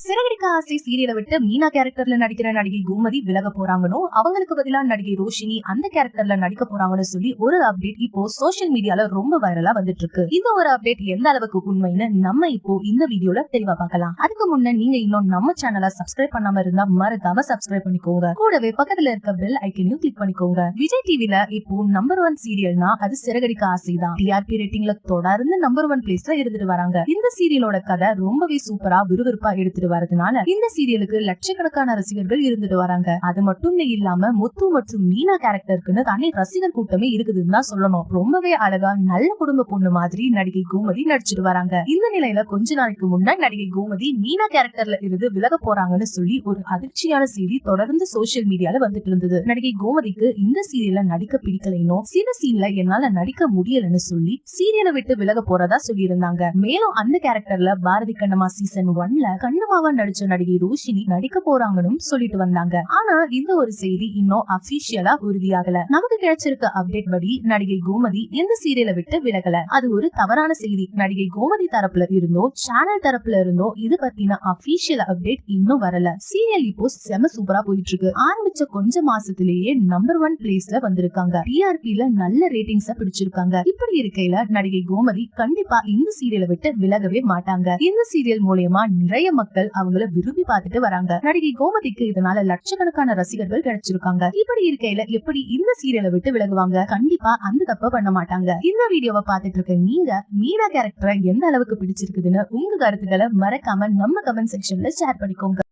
சிறகடிக்க ஆசை சீரியலை விட்டு மீனா கேரக்டர்ல நடிக்கிற நடிகை கோமதி விலக போறாங்கன்னு அவங்களுக்கு பதிலா நடிகை ரோஷினி அந்த கேரக்டர்ல நடிக்க போறாங்கன்னு சொல்லி ஒரு அப்டேட் இப்போ சோசியல் மீடியால ரொம்ப வைரலா வந்துட்டு இருக்கு இந்த ஒரு அப்டேட் எந்த அளவுக்கு உண்மைன்னு நம்ம இப்போ இந்த வீடியோல தெளிவா பார்க்கலாம். அதுக்கு முன்ன நீங்க இன்னும் நம்ம சேனலை சப்ஸ்கிரைப் பண்ணாம இருந்தா மறக்காம சப்ஸ்கிரைப் பண்ணிக்கோங்க. கூடவே பக்கத்துல இருக்க பெல் ஐக்கனையும் கிளிக் பண்ணிக்கோங்க. விஜய் டிவில இப்போ நம்பர் ஒன் சீரியல்னா அது சிறகடிக்க ஆசைதான். டிஆர்பி ரேட்டிங்ல தொடர்ந்து நம்பர் ஒன் பிளேஸ்ல இருந்துட்டு வராங்க. இந்த சீரியலோட கதை ரொம்பவே சூப்பரா விறுவிறுப்பா எடுத்துட்டு வரதுனால இந்த சீரியலுக்கு லட்சக்கணக்கான ரசிகர்கள் இருந்துட்டு வராங்க. அது மட்டும் இல்லாம முத்து மற்றும் மீனா கேரக்டருக்குன்னு தனி ரசிகர் கூட்டமே இருக்குதுன்னு தான் சொல்லணும். ரொம்பவே அழகா நல்ல குடும்ப பொண்ணு மாதிரி நடிகை கோமதி நடிச்சிட்டு வராங்க. இந்த நிலையில கொஞ்ச நாளைக்கு முன்னாடி நடிகை கோமதி மீனா கேரக்டர்ல இருந்து விலக போறாங்கன்னு சொல்லி ஒரு அதிர்ச்சியான செய்தி தொடர்ந்து சோசியல் மீடியால வந்துட்டு இருந்தது. நடிகை கோமதிக்கு இந்த சீரியல்ல நடிக்க பிடிக்கலைனோ சில சீன்ல என்னால நடிக்க முடியலன்னு சொல்லி சீரியலை விட்டு விலக போறதா சொல்லியிருந்தாங்க. மேலும் அந்த கேரக்டர்ல பாரதி கண்ணம்மா சீசன் ஒன்ல கண்ணம்மாவா நடிச்ச நடிகை ரோஷினி நடிக்க போறாங்கன்னு சொல்லிட்டு வந்தாங்க. ஆனா இந்த ஒரு செய்தி இன்னும் அபிஷியலா உறுதியாகல. நமக்கு கிடைச்சிருக்க அப்டேட் படி நடிகை கோமதி இந்த சீரியலை விட்டு விலகல. அது ஒரு தவறான செய்தி. நடிகை கோமதி தரப்புல இருந்தோ சேனல் தரப்புல இருந்தோ இது பத்தின அபிஷியல் அப்டேட் இன்னும் வரல. சீரியல் இப்போ செம சூப்பரா போயிட்டு இருக்கு ஆரம்பிச்ச கொஞ்ச மாசத்திலேயே நம்பர் ஒன் பிளேஸ்ல வந்திருக்காங்க. டிஆர்பில நல்ல ரேட்டிங்ஸ பிடிச்சிருக்காங்க. இப்படி இருக்கையில நடிகை கோமதி கண்டிப்பா இந்த சீரியலை விட்டு விலகவே மாட்டாங்க. இந்த சீரியல் மூலியமா நிறைய மக்கள் அவங்கள விரும்பி பார்த்துட்டு வராங்க. நடிகை கோமதிக்கு இதனால லட்சக்கணக்கான ரசிகர்கள் கிடைச்சிருக்காங்க. இப்படி இருக்கையில எப்படி இந்த சீரியலை விட்டு விலகுவாங்க? கண்டிப்பா அந்த தப்ப பண்ண மாட்டாங்க. இந்த வீடியோவை பார்த்துட்டு இருக்க நீங்க மீனா கேரக்டரை எந்த அளவுக்கு பிடிச்சிருக்குதுன்னு உங்க கருத்துக்களை மறக்காம நம்ம கமெண்ட் செக்ஷன்ல ஷேர் பண்ணிக்கோங்க.